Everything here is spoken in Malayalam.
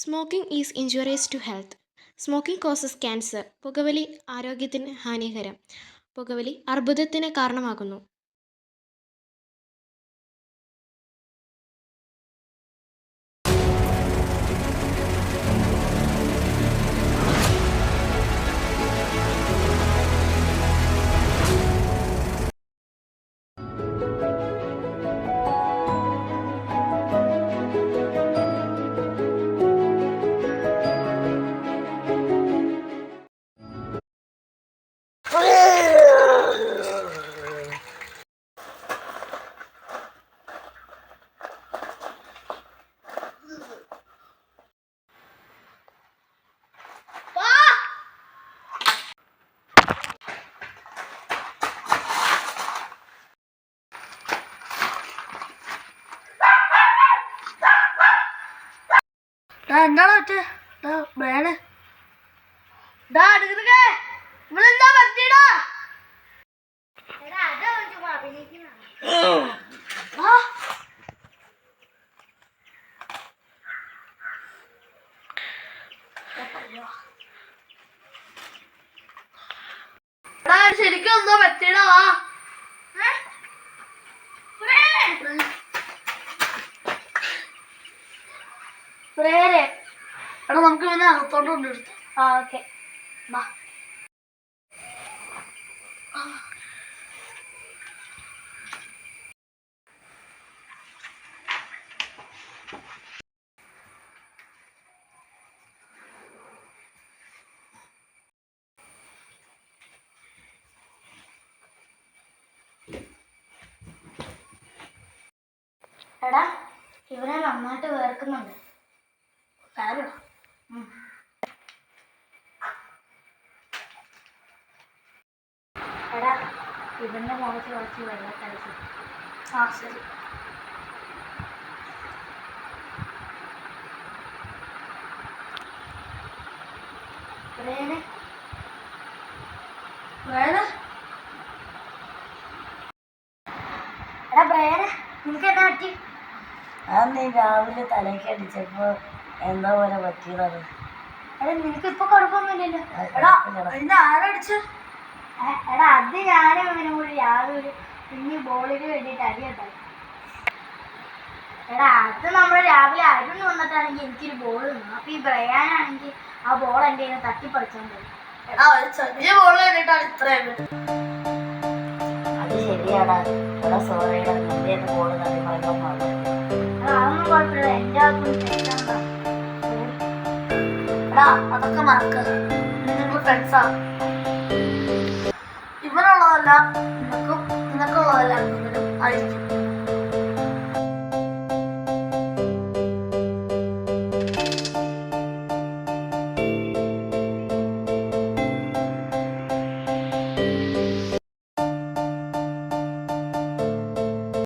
Smoking is injuries to health smoking causes cancer പുകവലി ആരോഗ്യത്തിന് ഹാനികരം. പുകവലി അർബുദത്തിന് കാരണമാകുന്നു. എന്താണ് പറ്റേ അടുക്കേ ഇവളെന്താ പറ്റിയടാ ശരിക്കും എന്തോ പറ്റിയടാ എടാ നമുക്ക് പിന്നെ അകത്തോട്ട് കൊണ്ടെടുത്തു ആ എടാ ഇവനെ നന്നായിട്ട് വേർക്കുന്നുണ്ട്. ഫാനിടാ എടാ ഇവന്റെ മുഖത്ത് കുറച്ച് വെള്ളം കഴിച്ചു ആ ശരി. എടാ പ്രേനെ നിനക്ക് എന്താ പറ്റി? അന്ന് രാവിലെ തലയ്ക്ക് അടിച്ചപ്പോ എന്താ പോലെ പറ്റിയതാണ് എടാ നിനക്ക് ഇപ്പൊ കുഴപ്പമൊന്നുമില്ലല്ലോ. എടാ ആരടിച്ചു? എടാ അത് ഞാനും ഇവനും കൂടി രാവിലെ കുഞ്ഞു ബോളിന് വേണ്ടിയിട്ട് അടിയുണ്ടായി എടാ അത് നമ്മൾ രാവിലെ അരുൺ വന്നിട്ടാണെങ്കിൽ എനിക്കൊരു ബോൾ തന്നു. അപ്പൊ ഈ ബ്രയാനാണെങ്കിൽ ആ ബോൾ എന്റെ കയ്യിൽ തട്ടിപ്പറിച്ചോണ്ട്. എടാ ഒരു ചെറിയ ബോൾ വേണ്ടിയിട്ടാണ് ഇത്രയും അത് ശരിയാടാ. എടാ സോറിയുടെ നിന്റെ ബോൾ അതൊന്നും കുഴപ്പമില്ല. എന്റെ എടാ അതൊക്കെ മറക്കുക നിങ്ങൾ ഇവനുള്ളതല്ല നിനക്കും നിനക്കുള്ളതല്ല ആയിരിക്കും.